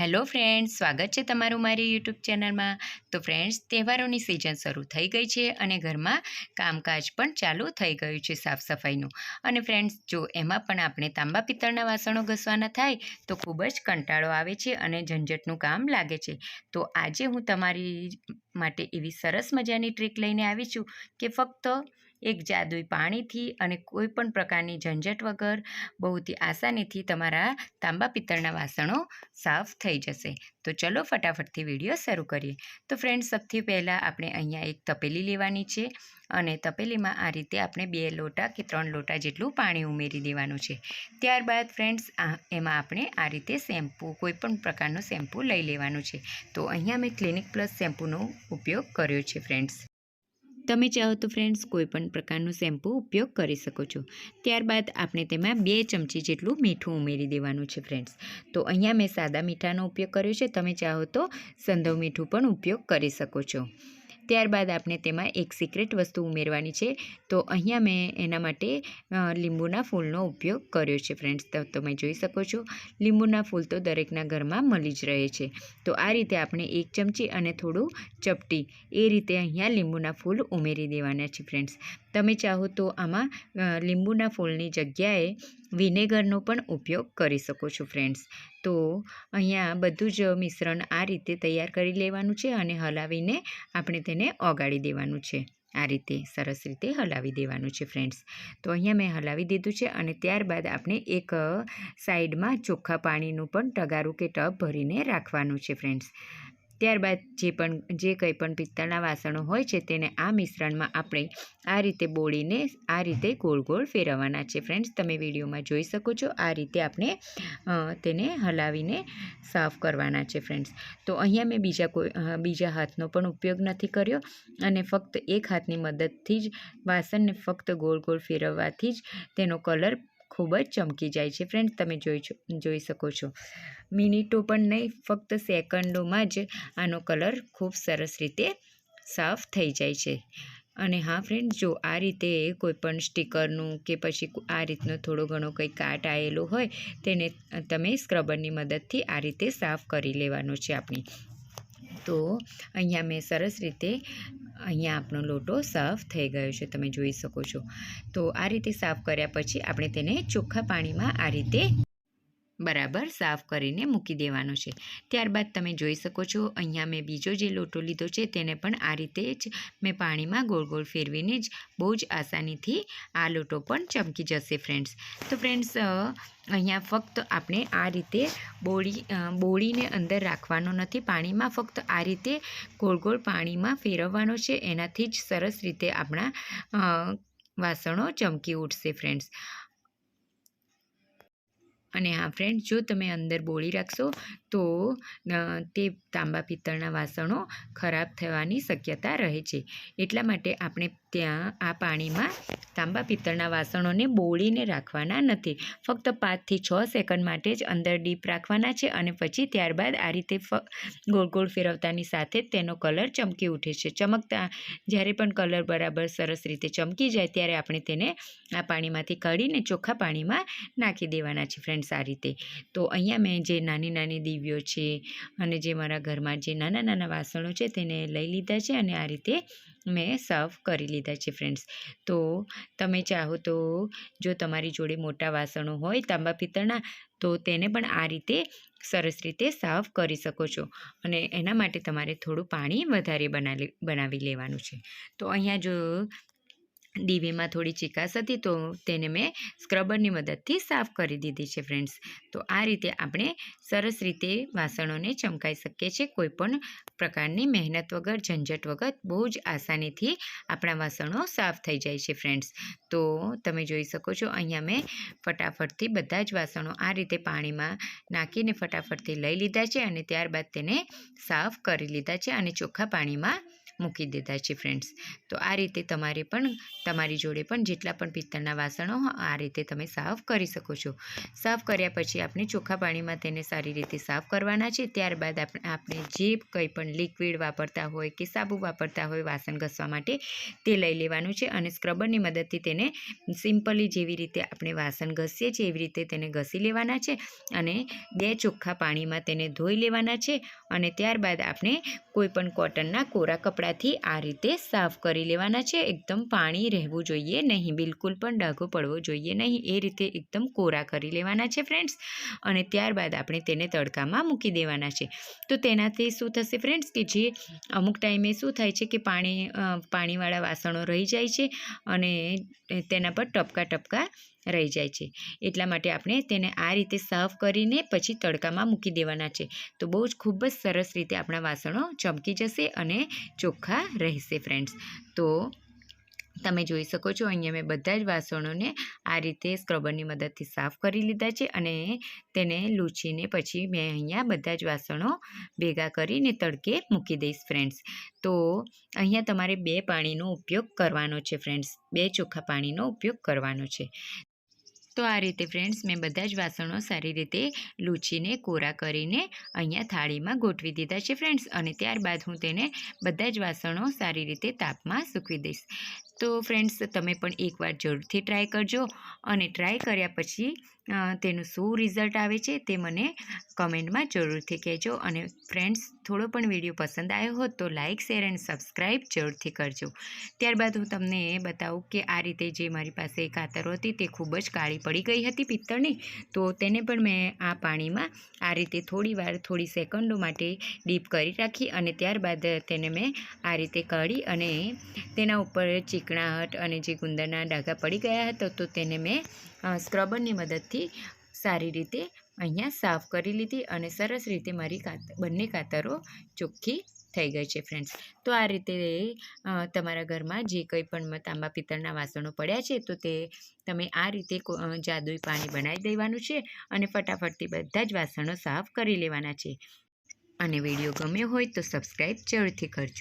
Hello friends, સ્વાગત છે તમારું મારી યુટ્યુબ ચેનલમાં. તો ફ્રેન્ડ્સ, તહેવારોની સિઝન શરૂ થઈ ગઈ છે અને ઘરમાં કામકાજ પણ ચાલુ થઈ ગયું છે સાફ સફાઈનું. અને ફ્રેન્ડ્સ, જો એમાં પણ આપણે તાંબા પિત્તળના વાસણો ઘસવાના થાય, તો ખૂબ જ કંટાળો આવે છે અને ઝંઝટનું કામ લાગે છે. તો આજે હું તમારી માટે એવી સરસ મજાની ટ્રીક લઈને આવી છું કે ફક્ત એક જાદુઈ પાણીથી અને કોઈ પણ પ્રકારની ઝંઝટ વગર બહુથી આસાનીથી તમારા તાંબા પિત્તળના વાસણો સાફ થઈ જશે. તો ચલો ફટાફટથી વીડિયો શરૂ કરીએ. તો ફ્રેન્ડ્સ, સૌથી પહેલાં આપણે અહીંયા એક તપેલી લેવાની છે અને તપેલીમાં આ રીતે આપણે બે લોટા કે ત્રણ લોટા જેટલું પાણી ઉમેરી દેવાનું છે. ત્યારબાદ ફ્રેન્ડ્સ એમાં આપણે આ રીતે શેમ્પૂ, કોઈ પણ પ્રકારનું શેમ્પૂ લઈ લેવાનું છે. તો અહીંયા મેં ક્લિનિક પ્લસ શેમ્પૂનો ઉપયોગ કર્યો છે ફ્રેન્ડ્સ. તમે ચાહો તો ફ્રેન્ડ્સ કોઈપણ પ્રકારનું શેમ્પૂ ઉપયોગ કરી શકો છો. ત્યારબાદ આપણે તેમાં બે ચમચી જેટલું મીઠું ઉમેરી દેવાનું છે ફ્રેન્ડ્સ તો અહીંયા મેં સાદા મીઠાનો ઉપયોગ કર્યો છે. તમે ચાહો તો સંધવ મીઠું પણ ઉપયોગ કરી શકો છો. ત્યારબાદ આપણે તેમાં એક સિક્રેટ વસ્તુ ઉમેરવાની છે. તો અહીંયા મેં એના માટે લીંબુના ફૂલનો ઉપયોગ કર્યો છે ફ્રેન્ડ્સ તો તમે જોઈ શકો છો, લીંબુના ફૂલ તો દરેકના ઘરમાં મળી જ રહે છે. તો આ રીતે આપણે એક ચમચી અને થોડું ચપટી એ રીતે અહીંયા લીંબુના ફૂલ ઉમેરી દેવાના છે ફ્રેન્ડ્સ તમે ચાહો તો આમાં લીંબુના ફૂલની જગ્યાએ વિનેગરનો પણ ઉપયોગ કરી શકો છો, ફ્રેન્ડ્સ. તો અહીંયા બધું જ મિશ્રણ આ રીતે તૈયાર કરી લેવાનું છે અને હલાવીને આપણે તેને ઓગાળી દેવાનું છે. આ રીતે સરસ રીતે હલાવી દેવાનું છે, ફ્રેન્ડ્સ. તો અહીંયા મેં હલાવી દીધું છે અને ત્યારબાદ આપણે એક સાઈડમાં ચોખ્ખા પાણીનું પણ ટગારું કે ટબ ભરીને રાખવાનું છે, ફ્રેન્ડ્સ. ત્યારબાદ જે પણ, જે કંઈ પણ પિત્તળના વાસણો હોય છે તેને આ મિશ્રણમાં આપણે આ રીતે બોળીને આ રીતે ગોળ ગોળ ફેરવવાના છે. ફ્રેન્ડ્સ, તમે વિડીયોમાં જોઈ શકો છો આ રીતે આપણે તેને હલાવીને સાફ કરવાના છે ફ્રેન્ડ્સ. તો અહીંયા મેં બીજા કોઈ બીજા હાથનો પણ ઉપયોગ નથી કર્યો અને ફક્ત એક હાથની મદદથી જ વાસણને ફક્ત ગોળ ગોળ ફેરવવાથી જ તેનો કલર ખૂબ જ ચમકી જાય છે. ફ્રેન્ડ તમે જોઈ જોઈ શકો છો. મિનિટો પણ નહીં, ફક્ત સેકન્ડોમાં જ આનો કલર ખૂબ સરસ રીતે સાફ થઈ જાય છે. અને હા ફ્રેન્ડ જો આ રીતે કોઈ પણ સ્ટીકરનું કે પછી આ રીતનો થોડો ઘણો કંઈ કાટ આવેલો હોય, તેને તમે સ્ક્રબરની મદદથી આ રીતે સાફ કરી લેવાનો છે આપણી તો, અહીંયા મેં સરસ રીતે અહીંયા આપણો લોટો સાફ થઈ ગયો છે, તમે જોઈ શકો છો. તો આ રીતે સાફ કર્યા પછી આપણે તેને ચોખ્ખા પાણીમાં આ રીતે બરાબર સાફ કરીને મૂકી દેવાનો છે. ત્યારબાદ તમે જોઈ શકો છો, અહીંયા મેં બીજો જે લોટો લીધો છે તેને પણ આ રીતે જ મેં પાણીમાં ગોળ ગોળ ફેરવીને જ બહુ જ આસાનીથી આ લોટો પણ ચમકી જશે ફ્રેન્ડ્સ. તો ફ્રેન્ડ્સ અહીંયા ફક્ત આપણે આ રીતે બોળી બોળીને અંદર રાખવાનો નથી, પાણીમાં ફક્ત આ રીતે ગોળ ગોળ પાણીમાં ફેરવવાનો છે, એનાથી જ સરસ રીતે આપણા વાસણો ચમકી ઉઠશે ફ્રેન્ડ્સ. અને હા ફ્રેન્ડ જો તમે અંદર બોળી રાખશો, તો તે તાંબા પિત્તળના વાસણો ખરાબ થવાની શક્યતા રહે છે. એટલા માટે આપણે ત્યાં આ પાણીમાં તાંબા પિત્તળના વાસણોને બોળીને રાખવાના નથી. ફક્ત પાંચથી છ સેકન્ડ માટે જ અંદર ડીપ રાખવાના છે અને પછી ત્યારબાદ આ રીતે ગોળ ગોળ ફેરવતાની સાથે જ તેનો કલર ચમકી ઉઠે છે. ચમકતા જ્યારે પણ કલર બરાબર સરસ રીતે ચમકી જાય ત્યારે આપણે તેને આ પાણીમાંથી કાઢીને ચોખ્ખા પાણીમાં નાખી દેવાના છે ફ્રેન્ડ્સ આ રીતે. તો અહીંયા મેં જે નાની નાની દીવીઓ છે અને જે મારા ઘરમાં જે નાના નાના વાસણો છે તેને લઈ લીધા છે અને આ રીતે મેં સાફ કરી લીધા છે ફ્રેન્ડ્સ તો તમે ચાહો તો જો તમારી જોડે મોટા વાસણો હોય, તાંબા પિત્તળના તો તેને પણ આ રીતે સરસ રીતે સાફ કરી શકો છો. અને એના માટે તમારે થોડું પાણી વધારે બનાવી લેવાનું છે. તો અહીંયા જો દીવીમાં થોડી ચિકાસ હતી તો તેને મેં સ્ક્રબરની મદદથી સાફ કરી દીધી છે ફ્રેન્ડ્સ તો આ રીતે આપણે સરસ રીતે વાસણોને ચમકાઈ શકીએ છીએ કોઈપણ પ્રકારની મહેનત વગર, ઝંઝટ વગર, બહુ જ આસાનીથી આપણા વાસણો સાફ થઈ જાય છે ફ્રેન્ડ્સ તો તમે જોઈ શકો છો, અહીંયા મેં ફટાફટથી બધા જ વાસણો આ રીતે પાણીમાં નાખીને ફટાફટથી લઈ લીધા છે અને ત્યારબાદ તેને સાફ કરી લીધા છે અને ચોખ્ખા પાણીમાં મૂકી દીધા છે ફ્રેન્ડ્સ તો આ રીતે તમારે પણ, તમારી જોડે પણ જેટલા પણ પિત્તળના વાસણો આ રીતે તમે સાફ કરી શકો છો. સાફ કર્યા પછી આપણે ચોખ્ખા પાણીમાં તેને સારી રીતે સાફ કરવાના છે. ત્યારબાદ આપણે આપણે જે કંઈ પણ લિક્વિડ વાપરતા હોય કે સાબુ વાપરતા હોય વાસણ ઘસવા માટે, તે લઈ લેવાનું છે અને સ્ક્રબરની મદદથી તેને સિમ્પલી જેવી રીતે આપણે વાસણ ઘસીએ છીએ, એવી રીતે તેને ઘસી લેવાના છે અને બે ચોખ્ખા પાણીમાં તેને ધોઈ લેવાના છે અને ત્યારબાદ આપણે કોઈપણ કોટનના કોરા કપડાથી આ રીતે સાફ કરી લેવાના છે. એકદમ પાણી રહેવું જોઈએ, નહીં બિલકુલ પણ ડાઘો પડવો જોઈએ, નહીં એ રીતે એકદમ કોરા કરી લેવાના છે ફ્રેન્ડ્સ. અને ત્યારબાદ આપણે તેને તડકામાં મૂકી દેવાના છે. તો તેનાથી શું થશે ફ્રેન્ડ્સ કે જે અમુક ટાઈમે શું થાય છે કે પાણી પાણીવાળા વાસણો રહી જાય છે અને તેના પર ટપકા ટપકા રહી જાય છે. એટલા માટે આપણે તેને આ રીતે સાફ કરીને પછી તડકામાં મૂકી દેવાના છે. તો બહુ જ ખૂબ જ સરસ રીતે આપણા વાસણો ચમકી જશે અને ચોખ્ખા રહેશે ફ્રેન્ડ્સ તો તમે જોઈ શકો છો, અહીંયા મેં બધા જ વાસણોને આ રીતે સ્ક્રબરની મદદથી સાફ કરી લીધા છે અને તેને લૂછીને પછી મેં અહીંયા બધા જ વાસણો ભેગા કરીને તડકે મૂકી દઈશ ફ્રેન્ડ્સ તો અહીંયા તમારે બે પાણીનો ઉપયોગ કરવાનો છે ફ્રેન્ડ્સ બે ચોખ્ખા પાણીનો ઉપયોગ કરવાનો છે. તો આ રીતે ફ્રેન્ડ્સ મેં બધા જ વાસણો સારી રીતે લૂછીને, કોરા કરીને અહીંયા થાળીમાં ગોઠવી દીધા છે ફ્રેન્ડ્સ અને ત્યારબાદ હું તેને બધા જ વાસણો સારી રીતે તાપમાં સૂકવી દઈશ. તો ફ્રેન્ડ્સ તમે પણ એકવાર જરૂરથી ટ્રાય કરજો અને ટ્રાય કર્યા પછી તેનું શું રિઝલ્ટ આવે છે તે મને કમેન્ટમાં જરૂરથી કહેજો. અને ફ્રેન્ડ્સ થોડો પણ વીડિયો પસંદ આવ્યો હોત તો લાઇક શેર એન્ડ સબસ્ક્રાઈબ જરૂરથી કરજો. ત્યારબાદ હું તમને બતાવું કે આ રીતે જે મારી પાસે કાતરો હતી તે ખૂબ જ કાળી પડી ગઈ હતી પિત્તળની, તો તેને પણ મેં આ પાણીમાં આ રીતે થોડી થોડી સેકન્ડો માટે ડીપ કરી રાખી અને ત્યારબાદ તેને મેં આ રીતે કાઢી અને તેના ઉપર ચીકણાહટ અને જે ગુંદરના ડાઘા પડી ગયા હતા, તો તેને મેં સ્ક્રબરની મદદથી સારી રીતે અહીંયા સાફ કરી લીધી અને સરસ રીતે મારી કાત, બંને કાતરો ચોખ્ખી થઈ ગઈ છે ફ્રેન્ડ્સ તો આ રીતે તમારા ઘરમાં જે કંઈ પણ તાંબા પિત્તળના વાસણો પડ્યા છે, તો તે તમે આ રીતે જાદુઈ પાણી બનાવી દેવાનું છે અને ફટાફટથી બધા જ વાસણો સાફ કરી લેવાના છે. અને વીડિયો ગમ્યો હોય તો સબસ્ક્રાઈબ જરૂરથી કરજો.